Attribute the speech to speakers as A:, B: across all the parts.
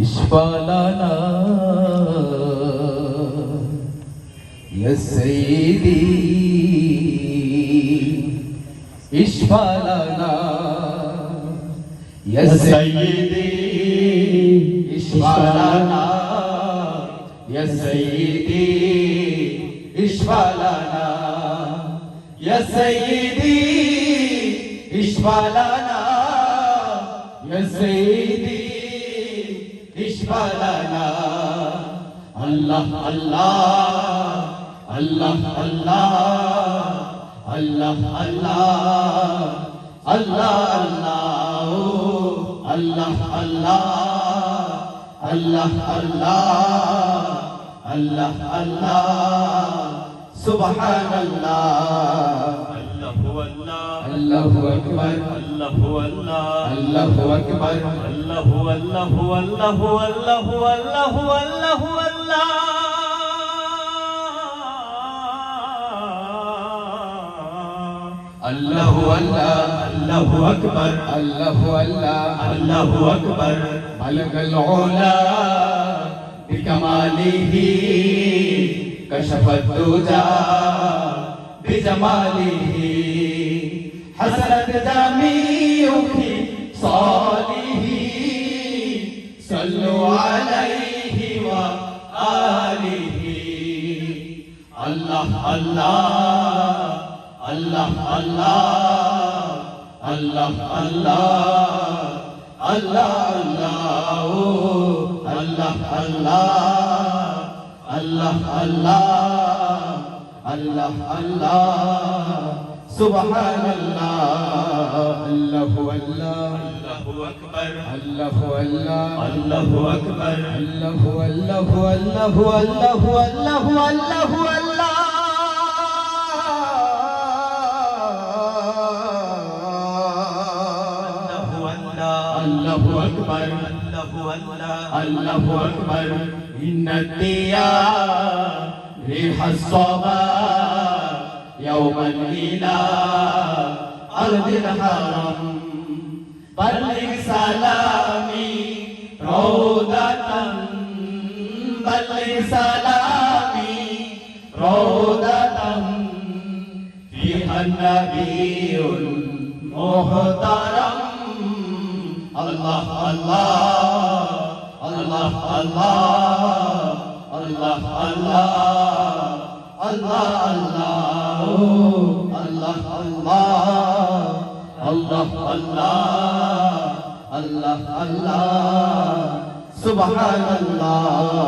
A: إشفالنا يا سيدي إشفالنا يا سيدي إشفالنا يا سيدي إشفالنا يا سيدي إشفالنا يا سيدي اشفى لنا الله الله الله الله الله الله الله الله الله الله الله الله الله سبحان الله
B: الله
A: أكبر.
B: الله الله
A: الله أكبر.
B: الله الله الله الله الله الله الله
A: الله الله
B: الله أكبر.
A: الله الله
B: الله أكبر.
A: بلغ العلا بكماله. كشف الدجى بجماله. حسنت جميع صالح صلوا عليه وآله الله الله الله الله الله الله الله الله الله الله الله الله الله سبحان الله الله الله
B: الله أكبر.
A: الله الله
B: الله أكبر.
A: الله الله الله الله الله الله الله.
B: الله الله
A: الله أكبر.
B: الله الله
A: الله أكبر. إن الديار ريح الصبا يوما إلى أرض الحرم. بلغ سلامي روضة بلغ سلامي روضة. فيها النبي المحترم. الله الله الله الله الله الله الله الله. الله الله الله الله الله سبحان الله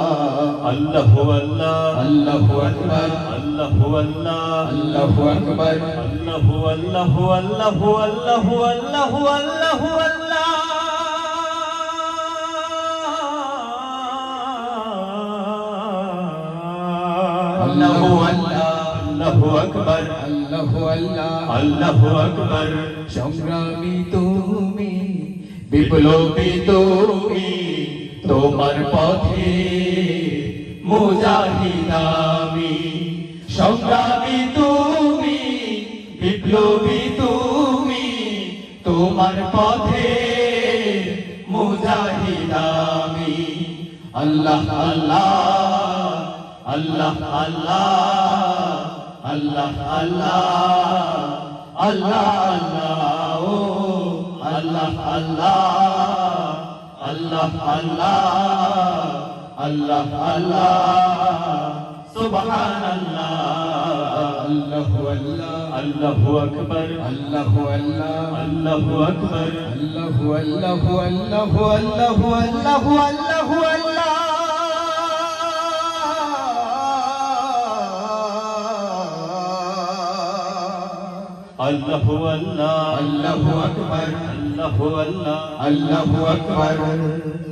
B: الله الله.
A: الله أكبر.
B: الله الله.
A: الله أكبر.
B: الله الله. الله الله. الله الله. الله
A: الله. الله
B: আল্লাহু আকবার।
A: আল্লাহু আল্লাহ।
B: আল্লাহু আকবার।
A: সংগ্রামী তুমি বিপ্লবী তুমি তোমার পথে মুজাহিদামি সংগ্রামী তুমি বিপ্লবী তুমি তোমার পথে মুজাহিদামি আল্লাহ আল্লাহ আল্লাহ আল্লাহ। الله الله الله الله الله الله الله الله الله الله سبحان الله
B: الله الله
A: الله الله
B: الله الله
A: الله الله الله الله الله الله الله
B: الله الله الله
A: الله أكبر.
B: الله الله
A: الله أكبر.